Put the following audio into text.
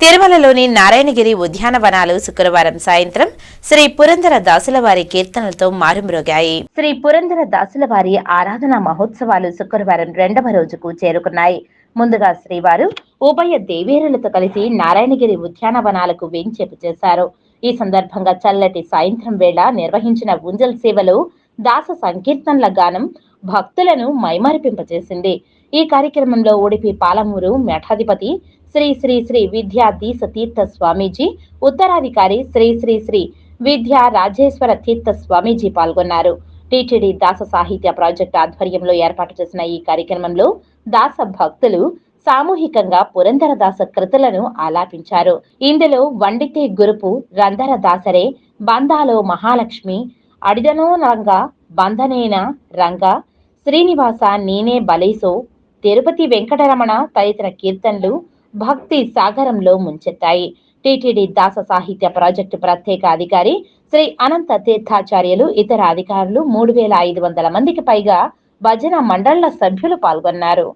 తిరుమలలోని నారాయణగిరి ఉద్యానవనాలు శుక్రవారం సాయంత్రం శ్రీ పురంధర దాసుల వారి కీర్తనలతో మారుమ్రోగాయి. శ్రీ పురంధర దాసుల వారి ఆరాధన మహోత్సవాలు శుక్రవారం రెండవ రోజుకు చేరుకున్నాయి. ముందుగా శ్రీవారు ఉభయ దేవేరులతో కలిసి నారాయణగిరి ఉద్యానవనాలకు వెంచేపు చేశారు. ఈ సందర్భంగా చల్లటి సాయంత్రం వేళ నిర్వహించిన ఉంజల్ సేవలో దాస సంకీర్తనల గానం భక్తులను మైమరిపింపచేసింది. ఈ కార్యక్రమంలో ఉడిపి పాలమూరు మఠాధిపతి శ్రీ శ్రీ శ్రీ విద్యాదీశ తీర్థ స్వామీజీ ఉత్తరాధికారి శ్రీ శ్రీ శ్రీ విద్యా రాజేశ్వర తీర్థ స్వామీజీ పాల్గొన్నారు. టిటిడి దాస సాహిత్య ప్రాజెక్టు ఆధ్వర్యంలో ఏర్పాటు చేసిన ఈ కార్యక్రమంలో దాస భక్తులు సామూహికంగా పురంధర దాస కృతులను ఆలాపించారు. ఇందులో వండితే గురుపు రంధర దాసరే బంధాలో మహాలక్ష్మి అడిదనో రంగ బంధనేన రంగ శ్రీనివాస నేనే బలేసో తిరుపతి వెంకటరమణ తదితర కీర్తనలు భక్తి సాగరంలో ముంచెత్తాయి. టిటిడి దాస సాహిత్య ప్రాజెక్టు ప్రత్యేక అధికారి శ్రీ అనంత తీర్థాచార్యులు ఇతర అధికారులు మూడు వేల ఐదు వందల మందికి పైగా భజన మండళ్ళ సభ్యులు పాల్గొన్నారు.